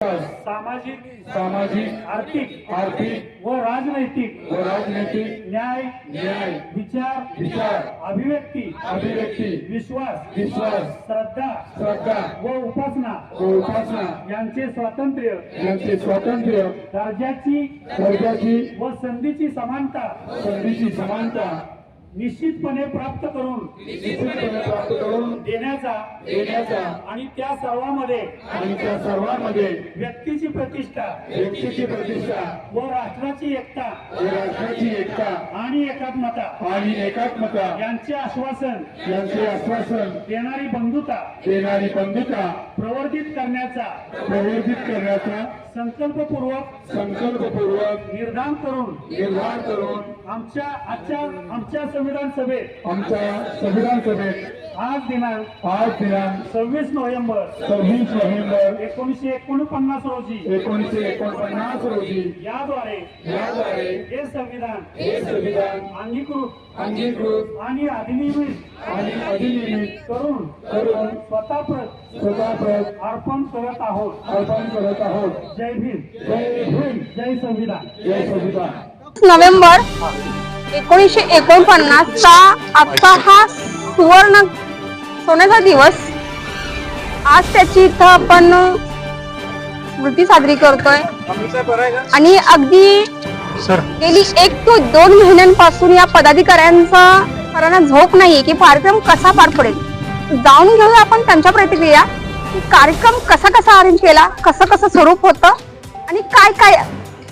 सामाजिक सामाजिक आर्थिक आर्थिक व राजनैतिक व राजनैतिक न्याय न्याय विचार विचार अभिव्यक्ती अभिव्यक्ती विश्वास विश्वास श्रद्धा श्रद्धा व उपासना व उपासना यांचे स्वातंत्र्य यांचे स्वातंत्र्य दर्जाची दर्जाची व संधीची समानता संधीची समानता निश्चितपणे प्राप्त करून निश्चितपणे प्राप्त करून देण्याचा देण्याचा आणि त्या सर्वांमध्ये आणि त्या सर्वांमध्ये व्यक्तीची प्रतिष्ठा व्यक्तीची प्रतिष्ठा व राष्ट्राची एकता व राष्ट्राची एकता आणि एकात्मता आणि एकात्मता यांचे आश्वासन यांचे आश्वासन देणारी बंधुता देणारी बंधुता प्रवर्धित करण्याचा प्रवर्धित करण्याचा संकल्पपूर्वक संकल्पपूर्वक निर्धार करून निर्धार करून आमच्या आजच्या आमच्या संविधान सभेत आमच्या संविधान सभेत आज दिनांक आज दिनांक सव्वीस नोव्हेंबर सव्वीस नोव्हेंबर एकोणीसशे एकोणपन्नास रोजी एकोणीसशे एकोणपन्नास रोजी याद्वारे याद्वारे हे संविधान हे संविधान अंगीकृत अंगीकृत आणि अधिनियमित आणि अधिनियमित करून करून स्वतः प्रत स्वतःप्रत अर्पण करत आहोत. अर्पण करत आहोत. जय भीम जय भीम जय संविधान. जय संविधान. नोव्हेंबर एकोणीसशे एकोणपन्नासचा आजचा हा सुवर्ण सोन्याचा दिवस. आज त्याची इथं आपण स्मृती साजरी करतोय. आणि अगदी गेली एक ते दोन महिन्यांपासून या पदाधिकाऱ्यांचा करांना झोप नाहीये की कार्यक्रम कसा पार पडेल? जाणून घेऊया आपण त्यांच्या प्रतिक्रिया. कार्यक्रम कसा कसा अरेंज केला कसं कसं स्वरूप होतं आणि काय काय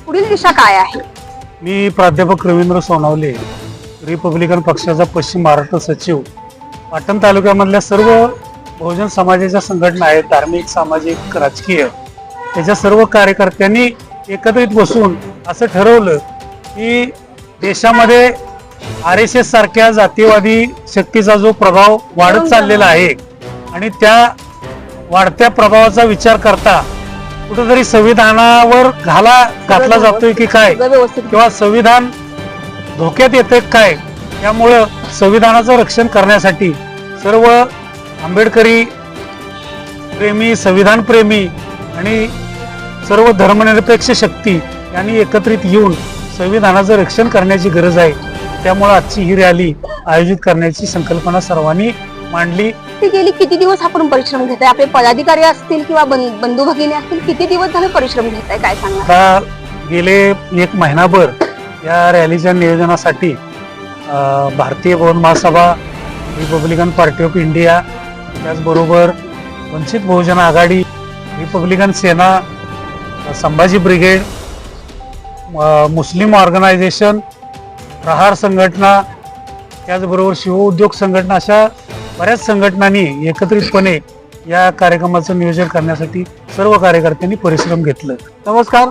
पुढील दिशा काय आहे? मी प्राध्यापक रवींद्र सोनावले रिपब्लिकन पक्षाचा पश्चिम महाराष्ट्र सचिव. पाटण तालुक्यामधल्या सर्व बहुजन समाजाच्या संघटना आहेत धार्मिक सामाजिक राजकीय त्याच्या सर्व कार्यकर्त्यांनी एकत्रित बसून असं ठरवलं की देशामध्ये आर एस एस सारख्या जातीवादी शक्तीचा जो प्रभाव वाढत चाललेला आहे आणि त्या वाढत्या प्रभावाचा विचार करता कुठेतरी संविधानावर घाला घातला जातोय की काय? किंवा संविधान धोक्यात येते काय? त्यामुळं संविधानाचं रक्षण करण्यासाठी सर्व आंबेडकरी प्रेमी संविधान प्रेमी आणि सर्व धर्मनिरपेक्ष शक्ती यांनी एकत्रित येऊन संविधानाचं रक्षण करण्याची गरज आहे. त्यामुळं आजची ही रॅली आयोजित करण्याची संकल्पना सर्वांनी मांडली. ते गेली किती दिवस आपण परिश्रम घेत आहे आपले पदाधिकारी असतील किंवा बंधू भगिनी असतील किती दिवस झाले परिश्रम घेत आहे काय सांगणार आता गेले एक महिनाभर या रॅलीच्या नियोजनासाठी Bharatiya Bhavan Mahasabha Republican Party of India त्याचबरोबर Vanchit Bahujan Aghadi Republican Sena Sambhaji brigade Muslim organisation Prahar Sanghatana त्याचबरोबर शिवउद्योग संघटना अशा बऱ्याच संघटनांनी एकत्रितपणे या कार्यक्रमाचं नियोजन करण्यासाठी सर्व कार्यकर्त्यांनी परिश्रम घेतलं. नमस्कार.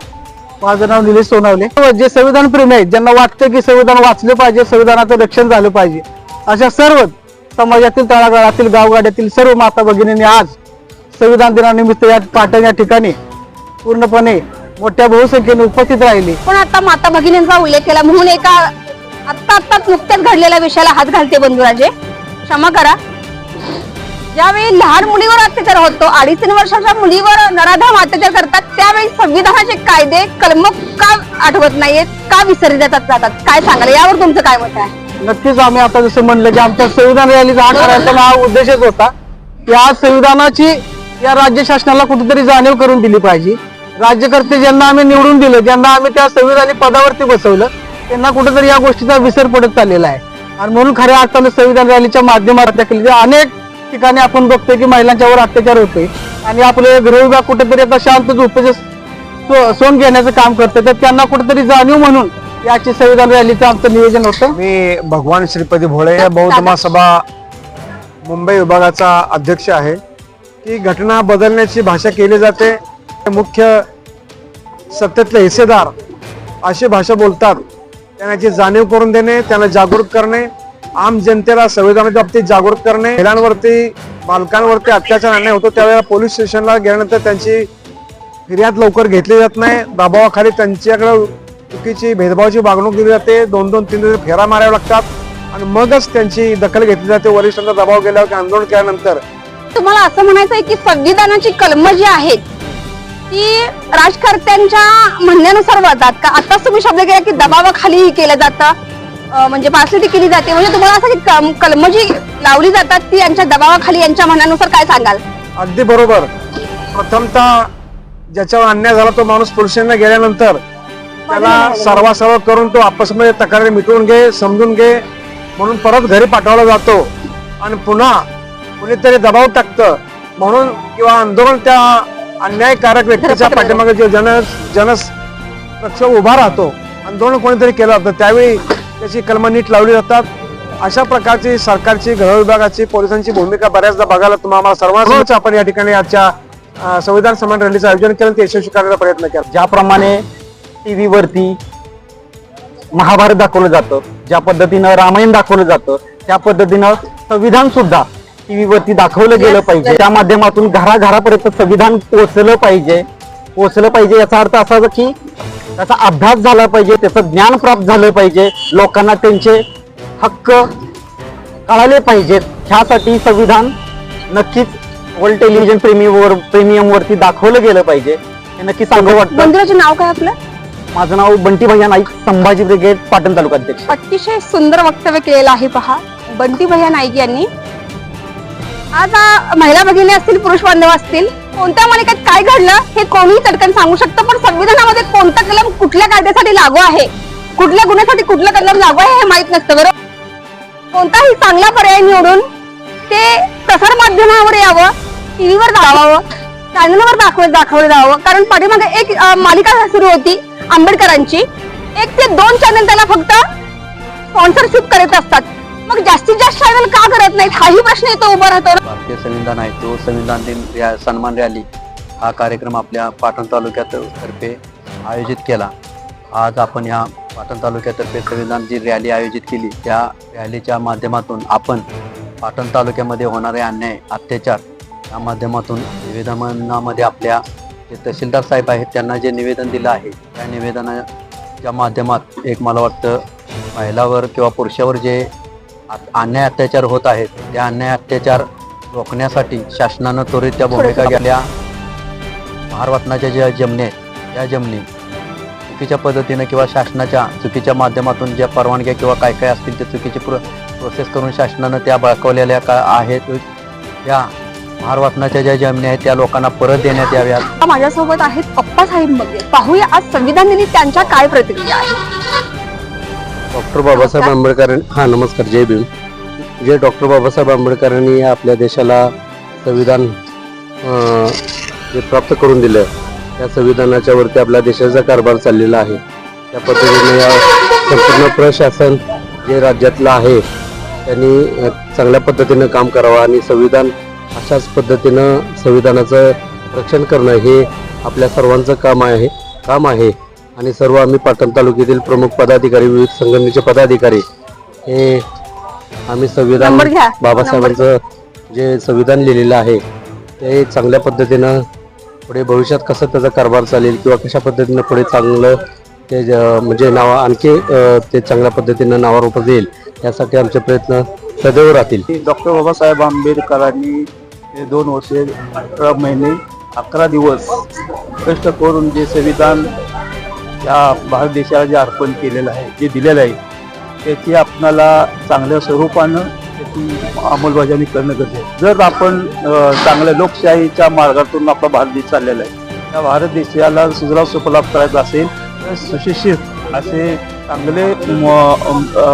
माझं नाव निलेश सोनावले. जे संविधान प्रेमी आहेत ज्यांना वाटतं की संविधान वाचलं पाहिजे संविधानाचं रक्षण झालं पाहिजे अशा सर्व समाजातील तळागाळातील गावगाड्यातील सर्व माता भगिनींनी आज संविधान दिनानिमित्त या पाटण या ठिकाणी पूर्णपणे मोठ्या बहुसंख्येने उपस्थित राहिली. पण आता माता भगिनींचा उल्लेख केला म्हणून एका आत्ता आत्ता नुकत्याच घडलेल्या विषयाला हात घालते बंधुराजे. क्षमा करा. ज्यावेळी लहान मुलीवर अत्याचार होतो अडीच तीन वर्षाच्या मुलीवर नराधाम अत्याचार करतात त्यावेळी संविधानाचे कायदे कलम का आठवत नाहीयेत का विसरले जातात जातात? काय सांगाल? यावर तुमचं काय मत आहे? नक्कीच आम्ही आता जसं म्हणलं की आमच्या संविधान रॅलीचा हा करायचा हा उद्देशच होता. या संविधानाची या राज्य शासनाला कुठेतरी जाणीव करून दिली पाहिजे. राज्यकर्ते ज्यांना आम्ही निवडून दिलं ज्यांना आम्ही त्या संविधानी पदावरती बसवलं त्यांना कुठेतरी या गोष्टीचा विसर पडत चाललेला आहे. आणि म्हणून खऱ्या अर्थानं संविधान रॅलीच्या माध्यमात अनेक ठिकाणी आपण बघतोय की महिलांच्यावर अत्याचार होतोय. आणि आपले गृह विभाग कुठेतरी आता शांत झोपेचं सोन घेण्याचं काम करतं तर त्यांना कुठेतरी जाणीव म्हणून याची संविधान रॅलीचं आमचं नियोजन होतं. मी भगवान श्रीपती भोळे बौद्ध महासभा मुंबई विभागाचा अध्यक्ष आहे. की घटना बदलण्याची भाषा केली जाते. मुख्य सत्तेतले हिस्सेदार अशी भाषा बोलतात. त्यांची जाणीव करून देणे त्यांना जागृत करणे आम जनतेला संविधानाच्या बाबतीत जागृत करणे महिलांवरती बालकांवरती अत्याचार आणणे होतो त्यावेळेला पोलीस स्टेशनला गेल्यानंतर त्यांची फिर्याद लवकर घेतली जात नाही. दबावाखाली त्यांच्याकडे चुकीची भेदभावाची वागणूक दिली जाते. दोन दोन तीन दिवस फेरा माराव्या लागतात. आणि मगच त्यांची दखल घेतली जाते. वरिष्ठांचा दबाव गेल्यावर आंदोलन केल्यानंतर. तुम्हाला असं म्हणायचं आहे की संविधानाची कलम जी आहेत ती राजकर्त्यांच्या म्हणण्यानुसार वळतात का? आताच तुम्ही शब्द केला की दबावाखाली केलं जातं म्हणजे पार्सलिटी केली जाते. म्हणजे तुम्हाला असं की कलमं जी लावली जातात ती यांच्या दबावाखाली यांच्या म्हणण्यानुसार काय सांगाल? अगदी बरोबर. प्रथमतः ज्याच्यावर अन्याय झाला तो माणूस पुरुषांना गेल्यानंतर त्याला सर्वासर्व करून तो आपसमध्ये तक्रारी मिटवून घे समजून घे. म्हणून परत घरी पाठवला जातो. आणि पुन्हा कुणीतरी दबाव टाकतं. म्हणून किंवा आंदोलन त्या अन्यायकारक व्यक्तीच्या पाठीमागे जो जन जनस पक्ष उभा राहतो आंदोलन कोणीतरी केलं जातं त्यावेळी त्याची कलमं नीट लावली जातात. अशा प्रकारची सरकारची गृह विभागाची पोलिसांची भूमिका बऱ्याचदा बघायला तुम्हाला सर्वांनाच आपण या ठिकाणी आजच्या संविधान सन्मान रॅलीचं आयोजन केलं ते यशस्वी करण्याचा प्रयत्न केला. ज्याप्रमाणे टीव्ही वरती महाभारत दाखवलं जातं ज्या पद्धतीनं रामायण दाखवलं जातं त्या पद्धतीनं संविधान सुद्धा टीव्ही वरती दाखवलं गेलं पाहिजे. त्या माध्यमातून घराघरापर्यंत संविधान पोहोचलं पाहिजे. पोहोचलं पाहिजे याचा अर्थ असा की त्याचा अभ्यास झाला पाहिजे त्याचं ज्ञान प्राप्त झालं पाहिजे. लोकांना त्यांचे हक्क कळाले पाहिजेत. ह्यासाठी संविधान नक्कीच वर्ल्ड टेलिव्हिजन प्रेमीवर प्रीमियम वरती दाखवलं गेलं पाहिजे. हे नक्की सांगू वाटतं. मंदिराचे नाव काय आपलं? माझं नाव बंटी भैया नाईक संभाजी ब्रिगेड पाटण तालुका अध्यक्ष. अतिशय सुंदर वक्तव्य केलेलं आहे पहा. बंटी भैया नाईक यांनी. आज आ, महिला भगिनी असतील पुरुष बांधव असतील कोणत्या मालिकेत काय घडलं हे कोणीही तटकन सांगू शकतं पण संविधानामध्ये कोणता कलम कुठल्या कायद्यासाठी लागू आहे? कुठल्या गुन्ह्यासाठी कुठलं कलम लागू आहे हे माहीत नसतं बरोबर कोणताही चांगला पर्याय निवडून ते प्रसार माध्यमावर यावं टीव्हीवर दाखवावं चॅनलवर दाखव दाखवलं जावं कारण पाठीमागे एक मालिका सुरू होती आंबेडकरांची. एक ते दोन चॅनल त्याला फक्त स्पॉन्सरशिप करत असतात. मग जास्तीत जास्त ट्रॅव्हल का करत नाहीत? हाही प्रश्न येतो उभा राहतो भारतीय संविधान आहे तो संविधान दिन रॅ- सन्मान रॅली हा कार्यक्रम आपल्या पाटण तालुक्यात तर्फे आयोजित केला. आज आपण ह्या पाटण तालुक्यातर्फे संविधान जी रॅली आयोजित केली त्या रॅलीच्या माध्यमातून आपण पाटण तालुक्यामध्ये होणारे अन्याय अत्याचार या माध्यमातून निवेदनामध्ये आपल्या जे तहसीलदार साहेब आहेत त्यांना जे निवेदन दिलं आहे त्या निवेदनाच्या माध्यमात एक मला वाटतं महिलावर किंवा पुरुषावर जे अन्याय अत्याचार होत आहेत. त्या अन्याय अत्याचार रोखण्यासाठी शासनानं त्वरित त्या भूमिका गेल्या महारवतनाच्या ज्या जमनी आहेत त्या जमनी चुकीच्या पद्धतीनं किंवा शासनाच्या चुकीच्या माध्यमातून ज्या परवानग्या किंवा काय काय असतील ते चुकीची प्रो प्रोसेस करून शासनानं त्या बळकवलेल्या का आहेत त्या महारवतनाच्या ज्या जमिनी आहेत त्या लोकांना परत देण्यात याव्यात. माझ्यासोबत आहेत अप्पासाहेब मगे. पाहूया आज संविधान दिनी त्यांच्या काय प्रतिक्रिया आहेत. डॉक्टर बाबासाहेब आंबेडकर हां नमस्कार जय भीम. जे डॉक्टर बाबासाहेब आंबेडकरांनी आपल्या देशाला संविधान जे प्राप्त करून दिलं त्या संविधानाच्या वरती आपल्या देशाचा कारभार चाललेला आहे. त्या पद्धतीने या संपूर्ण प्रशासन जे राज्यातलं आहे त्यांनी चांगल्या पद्धतीनं काम करावं आणि संविधान अशाच पद्धतीनं संविधानाचं रक्षण करणं हे आपल्या सर्वांचं काम आहे काम आहे. आणि सर्व आम्ही पाटण तालुक्यातील प्रमुख पदाधिकारी विविध संघटनेचे पदाधिकारी हे आम्ही संविधान नंबर घ्या. बाबासाहेबांचं जे संविधान लिहिलेलं आहे ते चांगल्या पद्धतीनं पुढे भविष्यात कसं त्याचा कारभार चालेल किंवा कशा पद्धतीनं पुढे चांगलं ते ज- म्हणजे नाव आणखी अं, ते चांगल्या पद्धतीनं नावावर उभं येईल यासाठी आमचे प्रयत्न सदैव राहतील डॉक्टर बाबासाहेब आंबेडकरांनी हे दोन वर्षे अठरा महिने अकरा दिवस कष्ट करून जे संविधान या भारत देशाला जे अर्पण केलेलं आहे जे दिलेलं आहे त्याची आपणाला चांगल्या स्वरूपानं त्याची अंमलबजावणी करणं गरजेचं आहे. जर आपण चांगल्या लोकशाहीच्या मार्गातून आपला भारत देश चाललेला आहे त्या भारत देशाला सुजलाव सुफलाभ करायचा असेल तर सुशिक्षित असे चांगले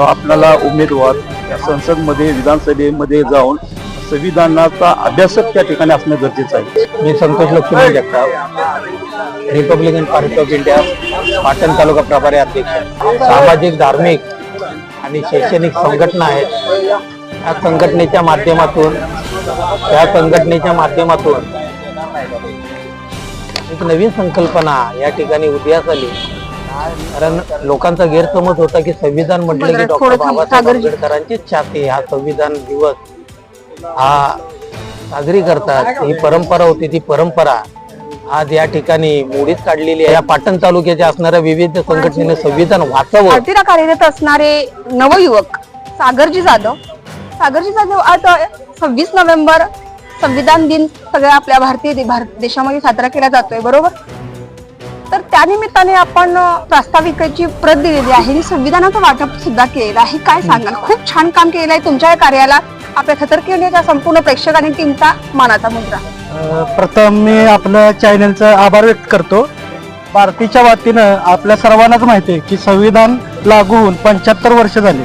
आपल्याला उमेदवार या संसदमध्ये विधानसभेमध्ये जाऊन संविधानाचा अभ्यासक त्या ठिकाणी असणं गरजेचं आहे. मी Santosh Laxman Jagtap. Republican Party of India Patan taluka प्रभारी अध्यक्ष सामाजिक धार्मिक आणि शैक्षणिक संघटना आहेत. या संघटनेच्या माध्यमातून या संघटनेच्या माध्यमातून एक नवीन संकल्पना या ठिकाणी उदयास आली. कारण लोकांचा गैरसमज होता की संविधान म्हटलं की डॉक्टर बाबासाहेब. आंबेडकरांचीच छाती हा संविधान दिवस हा साजरी करतात. ही परंपरा होती ती परंपरा आज या ठिकाणी मोडीत काढलेली आहे. या पाटण तालुक्याच्या असणाऱ्या विविध संघटनेने संविधान वाचावं भारतीला कार्यरत असणारे नवयुवक सागरजी जाधव. सागरजी जाधव आज सव्वीस नोव्हेंबर संविधान दिन सगळ्या आपल्या भारतीय दे- भारत देशामध्ये साजरा केला जातोय बरोबर? तर त्यानिमित्ताने आपण अ, प्रास्ताविकेची प्रत दिलेली आहे. आणि संविधानाचं वाटप सुद्धा केलेलं आहे. काय सांगाल? खूप छान काम केलेलं आहे तुमच्या या कार्याला. आपल्या खतरकी इंडियाच्या संपूर्ण प्रेक्षक आणि टीमचा मानाचा मुद्रा. प्रथम मी आपल्या चॅनलचा आभार व्यक्त करतो. भारतीच्या वतीनं आपल्या सर्वांनाच माहिती आहे की संविधान लागू होऊन पंच्याहत्तर वर्ष झाले.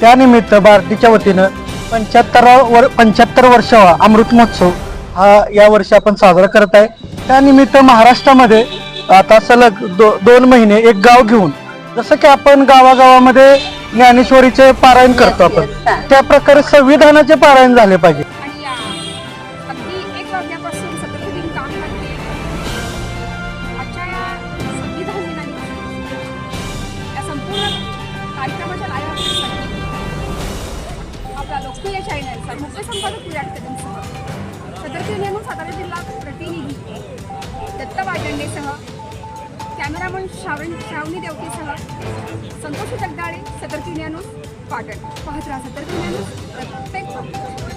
त्यानिमित्त भारतीच्या वतीनं पंच्याहत्तर वर पंच्याहत्तर वर्षावा अमृत महोत्सव हा या वर्षी आपण साजरा करत आहे. त्यानिमित्त महाराष्ट्रामध्ये आता सलग दो, दोन महिने एक गाव घेऊन जसं की आपण गावागावामध्ये ज्ञानेश्वरीचे पारायण करतो आपण त्या प्रकारे संविधानाचे पारायण झाले पाहिजे. लोकप्रिय मुख्य संपादक विराट कदमसह सदर नेमून सातारा जिल्हा प्रतिनिधी दत्त वाजंडेसह कॅमेरामन श्रावण श्रावणी देवकेसह संतोष जगदाळे सतर्की न्यूज पाटण. पाहत राहा सतर्की न्यूज प्रत्येक